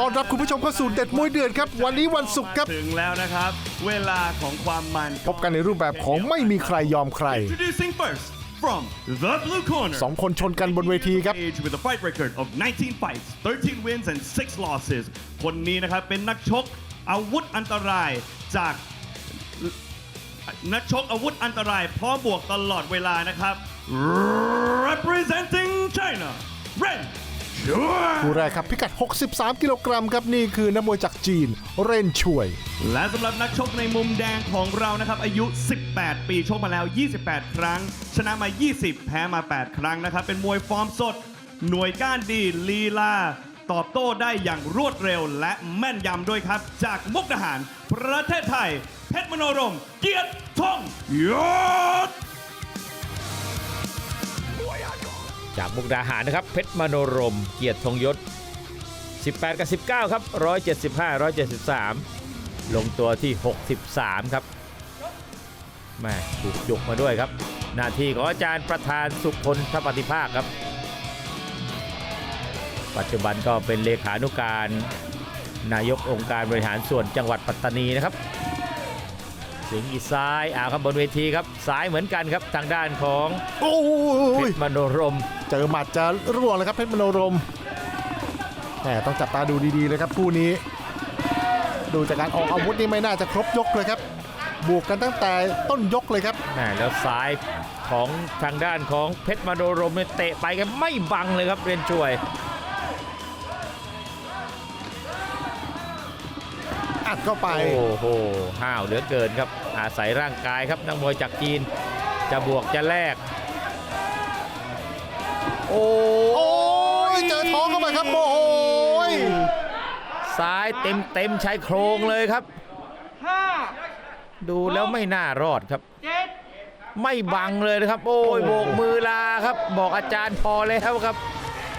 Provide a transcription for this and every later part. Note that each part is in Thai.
ต้อนรับคุณผู้ชมเข้าสู่เด็ดมวยเดือดครับ วันนี้วันศุกร์ครับ ถึงแล้วนะครับ เวลาของความมันพบกันในรูปแบบของไม่มีใครยอมใคร Introducing first from the blue corner สองคนชนกันบนเวทีครับ Age with a fight record of 19 fights 13 wins and 6 losses คนนี้นะครับเป็นนักชกอาวุธอันตรายจากนักชกอาวุธอันตรายพร้อมบวกตลอดเวลานะครับ representing China Ren Chua คู่แรกครับพิกัด 63 กิโลกรัมครับนี่คือนักมวยจากจีน เรนช่วย และสำหรับนักชกในมุมแดงของเรานะครับอายุ 18 ปีชกมาแล้ว 28 ครั้ง ชนะมา 20 แพ้มา 8 ครั้งนะครับ เป็นมวยฟอร์มสด หน่วยก้านดีลีลาตอบโต้ได้อย่างรวดเร็วและแม่นยำด้วยครับ จากมุกดาหาร ประเทศไทย เพชรมโนรม เกียรติทองยศ จากมุกดาหารนะครับ เพชรมโนรม เกียรติธงยศ 18 กับ 19 ครับ 175 173 ลงตัวที่ 63 ครับแม่ถูกยกมาด้วยครับ หน้าที่ของอาจารย์ประธานสุพลทปฏิภาคครับ ปัจจุบันก็เป็นเลขานุการ นายกองค์การบริหารส่วนจังหวัดปัตตานีนะครับ สิงห์อีซ้ายอ่าครับบนเวทีครับซ้ายเหมือนกันครับทางด้านของโอ้เพยชรมโนรม เจอหมัดจะร่วงเลยครับเพชรมโนรมแหมต้องจับตาดูดีๆเลยครับคู่นี้ ดูจากการออกอาวุธนี่ไม่น่าจะครบยกเลยครับ บวกกันตั้งแต่ต้นยกเลยครับแม่แล้วซ้ายของทางด้านของเพชรมาโดรมเนี่ยเตะไปกันไม่บังเลยครับเรียนช่วย อัดเข้าไป โอ้โหห้าวเหลือเกินครับ อาศัยร่างกายครับนักมวยจากจีน จะบวกจะแลก โอ้โอ้ยเจอท้องเข้าไปครับโอ้โหยซ้ายเต็มเต็มชายโครงเลยครับดูแล้วไม่น่ารอดครับไม่บังเลยนะครับ โอ้ยโบกมือลาครับ บอกอาจารย์พอแล้วครับ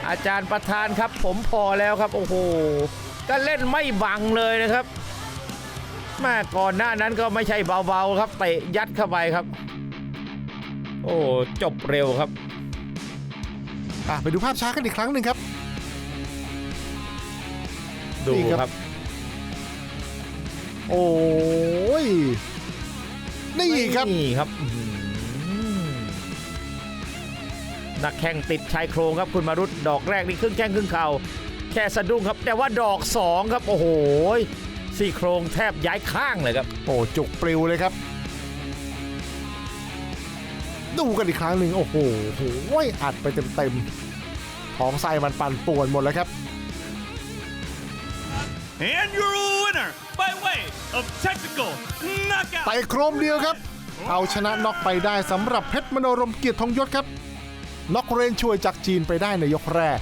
อาจารย์ประธานครับ ผมพอแล้วครับ โอ้โหก็เล่นไม่บังเลยนะครับ แม่ก่อนหน้านั้นก็ไม่ใช่เบาๆครับเตะยัดเข้าไปครับ โอ้จบเร็วครับอะไปดูภาพช้ากันอีกครั้งหนึ่งครับ ดูนี่ครับ ครับ โอ้ยนี่ครับ นี่ครับอื้อหือนักแข่งติดชายโครงครับคุณมารุตดอกแรกนี่ครึ่งแข้งครึ่งเข่าแค่สะดุ้งครับ แต่ว่าดอกสองครับ โอ้โห ซี่โครงแทบย้ายข้างเลยครับ โอ้จุกปลิวเลยครับ ดูกันอีกครั้งหนึ่งโอ้โหโอ้ยอัดไปเต็มๆท้องไส้มันปั่นป่วนหมดแล้วครับ and your winner by way of technical knockout ไปโครมเดียวครับ เอาชนะน็อกไปได้สำหรับเพชรมโนรมเกียรติทองยศครับน็อกเรนช่วยจากจีนไปได้ในยกแรก